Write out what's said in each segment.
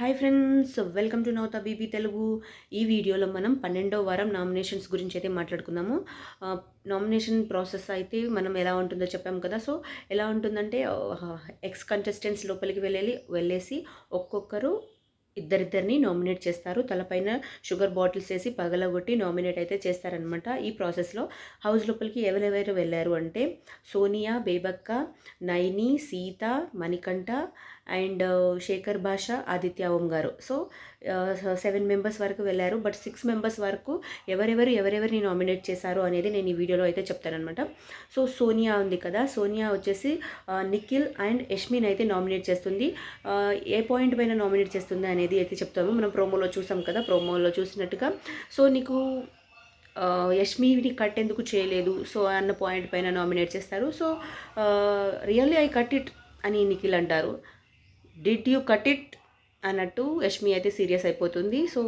Hi friends welcome to Navatha baby Telugu. ఈ వీడియోలో మనం పన్నెండో వారం నామినేషన్స్ గురించి అయితే మాట్లాడుకుందాము. నామినేషన్ ప్రాసెస్ అయితే మనం ఎలా ఉంటుందో చెప్పాము కదా. సో ఎలా ఉంటుందంటే ఎక్స్ కంటెస్టెంట్స్ లోపలికి వెళ్ళి వెళ్ళేసి ఒక్కొక్కరు ఇద్దరిద్దరిని నామినేట్ చేస్తారు. తలపైన షుగర్ బాటిల్స్ వేసి పగలగొట్టి నామినేట్ అయితే చేస్తారనమాట ఈ ప్రాసెస్లో హౌస్ లోపలికి ఎవరెవరు వెళ్ళారు అంటే సోనియా బేబక్క నైని సీత మణికంఠ అండ్ uh, శేఖర్ భాష ఆదిత్య ఓం గారు. సో uh, సెవెన్ మెంబర్స్ వరకు వెళ్ళారు. బట్ సిక్స్ మెంబర్స్ వరకు ఎవరెవరు ఎవరెవరిని నామినేట్ చేశారు అనేది నేను ఈ వీడియోలో అయితే చెప్తానమాట సో సోనియా ఉంది కదా. సోనియా వచ్చేసి uh, నిఖిల్ అండ్ యష్మిన్ అయితే నామినేట్ చేస్తుంది. ఏ పాయింట్ పైన నామినేట్ చేస్తుంది అనేది అయితే చెప్తామో. మనం ప్రోమోలో చూసాం కదా ప్రోమోలో చూసినట్టుగా. సో నీకు యష్మీని యష్మిని కట్ ఎందుకు చేయలేదు? సో అన్న పాయింట్ పైన నామినేట్ చేస్తారు. So really I cut it అని నిఖిల్ అంటారు. Did you cut it? అన్నట్టు యష్మి అయితే సీరియస్ అయిపోతుంది. సో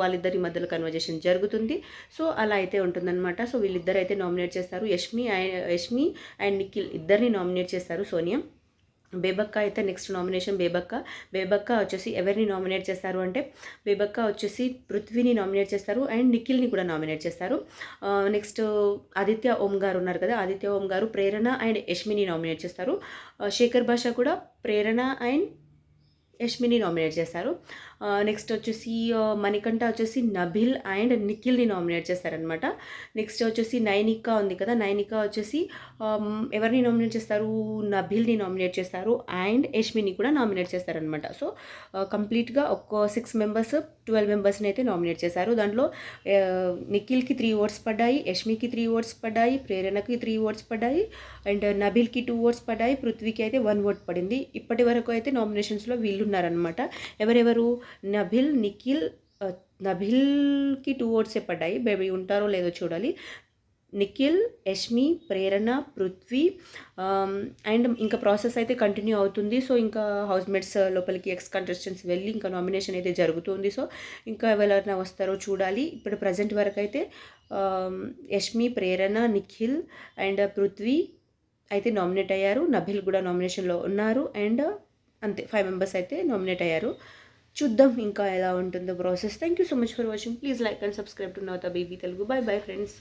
వాళ్ళిద్దరి మధ్యలో కన్వర్జేషన్ జరుగుతుంది. సో అలా అయితే ఉంటుందన్నమాట. సో వీళ్ళిద్దరు అయితే నామినేట్ చేస్తారు. యష్మి అండ్ యష్మి అండ్ నిఖిల్ ఇద్దరిని నామినేట్ చేస్తారు సోనియా. బేబక్క అయితే నెక్స్ట్ నామినేషన్ బేబక్క. బేబక్క వచ్చేసి ఎవరిని నామినేట్ చేస్తారు అంటే బేబక్క వచ్చేసి పృథ్వీని నామినేట్ చేస్తారు అండ్ నిఖిల్ని కూడా నామినేట్ చేస్తారు. నెక్స్ట్ ఆదిత్య ఓం గారు ఉన్నారు కదా ఆదిత్య ఓం గారు ప్రేరణ అండ్ యష్మిని నామినేట్ చేస్తారు. శేఖర్ భాష కూడా ప్రేరణ అండ్ యష్మిని నామినేట్ చేస్తారు నెక్స్ట్ వచ్చేసి మణికంఠ వచ్చేసి నభిల్ అండ్ నిఖిల్ని నామినేట్ చేస్తారనమాట నెక్స్ట్ వచ్చేసి నైనిక ఉంది కదా నైనిక వచ్చేసి ఎవరిని నామినేట్ చేస్తారు? నభిల్ని నామినేట్ చేస్తారు అండ్ యష్మిని కూడా నామినేట్ చేస్తారనమాట సో కంప్లీట్గా ఒక్క సిక్స్ మెంబర్స్ ట్వెల్వ్ మెంబర్స్ని అయితే నామినేట్ చేశారు. దాంట్లో నిఖిల్కి త్రీ ఓట్స్ పడ్డాయి యష్మికి త్రీ ఓట్స్ పడ్డాయి ప్రేరణకి త్రీ ఓట్స్ పడ్డాయి అండ్ నభిల్కి టూ ఓట్స్ పడ్డాయి పృథ్వీకి అయితే వన్ ఓట్ పడింది. ఇప్పటి వరకు అయితే నామినేషన్స్లో వీళ్ళు ఉన్నారనమాట ఎవరెవరు? నభిల్ నిఖిల్ నభిల్కి టూ ఓట్సే పడ్డాయి బేబీ ఉంటారో లేదో చూడాలి. నిఖిల్ యష్మి ప్రేరణ పృథ్వీ అండ్ ఇంకా ప్రాసెస్ అయితే కంటిన్యూ అవుతుంది. సో ఇంకా హౌస్మేట్స్ లోపలికి ఎక్స్ కంటెస్టెంట్స్ వెళ్ళి ఇంకా నామినేషన్ అయితే జరుగుతుంది. సో ఇంకా ఎవరైనా వస్తారో చూడాలి. ఇప్పుడు ప్రజెంట్ వరకు అయితే యష్మి ప్రేరణ నిఖిల్ అండ్ పృథ్వీ అయితే నామినేట్ అయ్యారు. నభిల్ కూడా నామినేషన్లో ఉన్నారు. అండ్ అంతే ఫైవ్ మెంబర్స్ అయితే నామినేట్ అయ్యారు. చూద్దాం ఇంకా ఎలా ఉంటుందో process thank you so much for watching please like and subscribe to Navatha baby Telugu bye bye friends